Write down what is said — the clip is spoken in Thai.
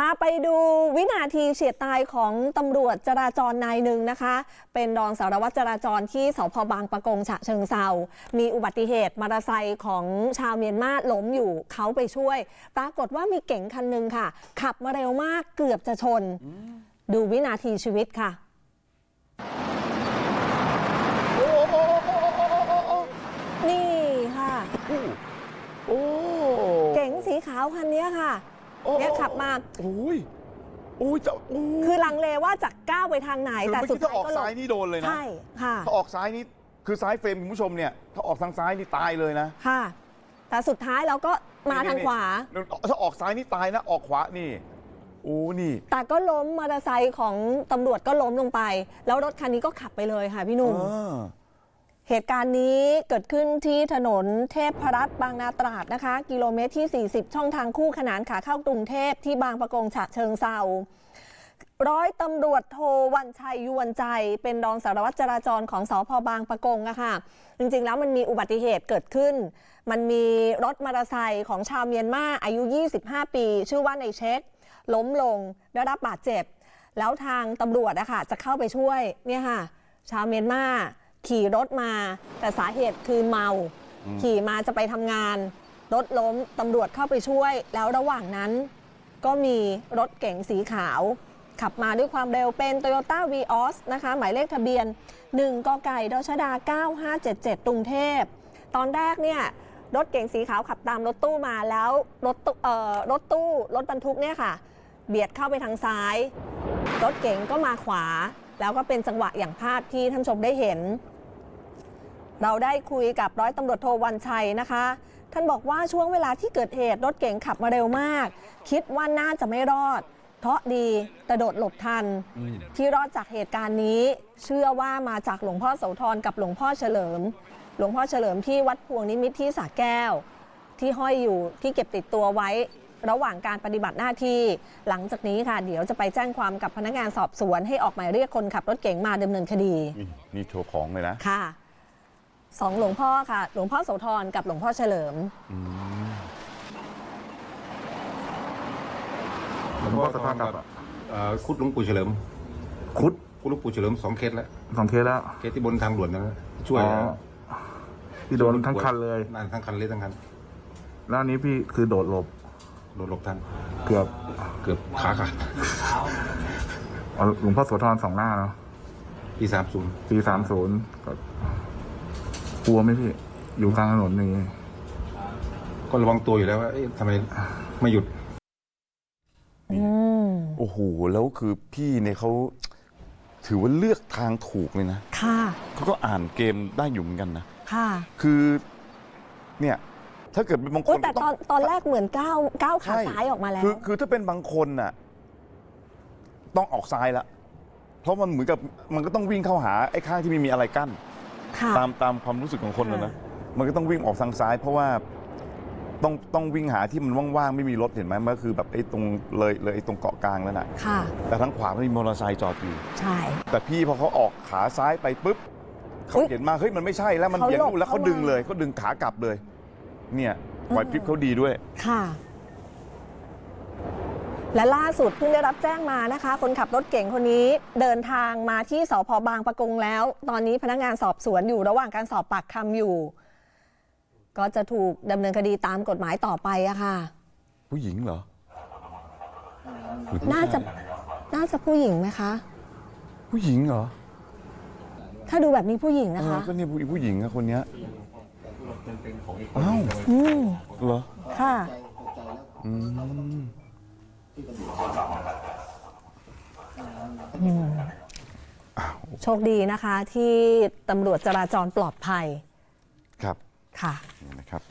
พาไปดูวินาทีเฉียดตายของตำรวจจราจรนายหนึ่งนะคะ เป็นรองสารวัตรจราจรที่สพบางปะกงฉะเชิงเซามีอุบัติเหตุมอเตอร์ไซค์ของชาวเมียนมาล้มอยู่เขาไปช่วย ปรากฏว่ามีเก๋งคันหนึ่งค่ะ ขับมาเร็วมากเกือบจะชน ดูวินาทีชีวิตค่ะโอ้โอ้โอ้โอ้โอ้โอ้โอ้นี่ค่ะโอ้เก๋งสีขาวคันนี้ค่ะโอ้ เนี่ยขับมา โอ้ยโอ้ยจะโอ้ยคือลังเลว่าจะก้าวไปทางไหนคือแต่เมื่อสุดกี้ถ้าท้ายออกก็ลซ้ายงนี่โดนเลยนะ ใช่ค่ะถ้าออกซ้ายนี่คือซ้ายเฟรมคุณผู้ชมเนี่ย ถ้าออกทางซ้ายนี่ตายเลยนะค่ะ แต่สุดท้ายเราก็มาทางขวา นี่ถ้าออกซ้ายนี่ตายนะ ออกขวานี่โอ้นี่ แต่ก็ล้มมอเตอร์ไซค์ของตำรวจก็ล้มลงไป แล้วรถคันนี้ก็ขับไปเลยค่ะพี่หนุ่มเออ เหตุการณ์นี้เกิดขึ้นที่ถนนเทพรัตน์บางนาตราดนะคะ กิโลเมตรที่ 40 ช่องทางคู่ขนานขาเข้ากรุงเทพที่บางประกงฉะเชิงเซาร้อยตำรวจโทวันชัยยวนใจ เป็นรองสารวัตรจราจรของสอพบางประกงอะค่ะ จริงๆ แล้วมันมีอุบัติเหตุเกิดขึ้น มันมีรถมอเตอร์ไซค์ของชาวเมียนมาอายุ 25 ปี ชื่อว่าในเช็ค ล้มลงได้รับบาดเจ็บ แล้วทางตำรวจอะค่ะจะเข้าไปช่วยเนี่ยค่ะ ชาวเมียนมา ขี่รถมา แต่สาเหตุคือเมา ขี่มาจะไปทำงาน รถล้มตำรวจเข้าไปช่วย แล้วระหว่างนั้น ก็มีรถเก๋งสีขาว ขับมาด้วยความเร็วเป็น Toyota v ีออสนะคะ หมายเลขทะเบียน 1กไก่ดชดา 9577กรุงเทพ ตอนแรกเนี่ยรถเก๋งสีขาวขับตามรถตู้มาแล้วรถตู้เอ่อรถตู้รถบรรทุกเนี่ยค่ะ เบียดเข้าไปทางซ้าย รถเก๋งก็มาขวา แล้วก็เป็นจังหวะอย่างภาพที่ท่านผู้ชมได้เห็น เราได้คุยกับร้อยตำรวจโทวันชัยนะคะ ท่านบอกว่าช่วงเวลาที่เกิดเหตุรถเก๋งขับมาเร็วมาก คิดว่าน่าจะไม่รอด เพราะดีกระโดดหลบทัน ที่รอดจากเหตุการณ์นี้ เชื่อว่ามาจากหลวงพ่อโสธรกับหลวงพ่อเฉลิม หลวงพ่อเฉลิมที่วัดพวงนิมิตรที่สระแก้ว ที่ห้อยอยู่ที่เก็บติดตัวไว้ระหว่างการปฏิบัติหน้าที่ หลังจากนี้ค่ะเดี๋ยวจะไปแจ้งความกับพนักงานสอบสวนให้ออกหมายเรียกคนขับรถเก๋งมาดำเนินคดี นี่นี่โชว์ของเลยนะ ค่ะ สองหลวงพ่อค่ะ หลวงพ่อโสธรกับหลวงพ่อเฉลิมหลวงพ่อสะท้อนกับเอ่อคุดหลวงปู่เฉลิม คุดคุดหลวงปู่เฉลิมสองเคสแล้วสองเคสแล้วเคสที่บนทางด่วนนะช่วยอ๋อพี่โดนทั้งคันเลย นั่นทั้งคันเลยทั้งคันแล้วอันนี้พี่คือโดดหลบโดนหลบทันเกือบเกือบขาขาดอ๋อหลวงพ่อโสธรสองหน้าเนาะปีสามศูนย์ปีสามศูนย์ ก็กลัวไหมพี่ อยู่กลางถนนนี่ก็ระวังตัวอยู่แล้วว่าเอ๊ะทำไมไม่หยุดอืมโอ้โห แล้วคือพี่เนี่ยเขาถือว่าเลือกทางถูกเลยนะค่ะ เขาก็อ่านเกมได้อยู่เหมือนกันนะ ค่ะคือ เนี่ย ถ้าเกิดเป็นบางคโอ้นแต่ตอนตอนแรกเหมือนก้าวก้าวขาใช่ซ้ายออกมาแล้ว คือคือถ้าเป็นบางคนน่ะ ต้องออกซ้ายละ เพราะมันเหมือนกับมันก็ต้องวิ่งเข้าหาไอ้ข้างที่ไม่มีอะไรกั้น ค่ะตามตามความรู้สึกของคนนะนะค่ะมันก็ต้องวิ่งออกทางซ้าย เพราะว่าต้องต้องวิ่งหาที่มันว่างๆไม่มีรถเห็นไหมมันก็คือแบบไอ้ตรงเลยเลยไอ้ตรงเกาะกลางนั่นแหละค่ะ แต่ทางขวามันมีมอเตอร์ไซค์จอดอยู่ ใช่ แต่พี่พอเขาออกขาซ้ายไปปุ๊บเขาอุ๊ยเห็นมาเฮ้ยมันไม่ใช่แล้วมันเขาเบี่ยงหลบนู่นแล้วเขาเข้ามาดึงเลยเขาดึงขากลับเลย เนี่ยไหวพริบเขาดีด้วย ค่ะ และล่าสุดเพิ่งได้รับแจ้งมานะคะ คนขับรถเก่งคนนี้เดินทางมาที่สพบางปะกงแล้ว ตอนนี้พนักงานสอบสวนอยู่ระหว่างการสอบปากคำอยู่ ก็จะถูกดำเนินคดีตามกฎหมายต่อไปอะค่ะ ผู้หญิงเหรอหรือผู้น่าจะชยน่าจะผู้หญิงไหมคะ ผู้หญิงเหรอถ้าดูแบบนี้ผู้หญิงนะเออคะก็เนี่ยผู้ผู้หญิงอะคนเนี้ยอ้าว อืม โชคดีนะคะที่ตำรวจจราจรปลอดภัยครับค่ะนี่นะครับ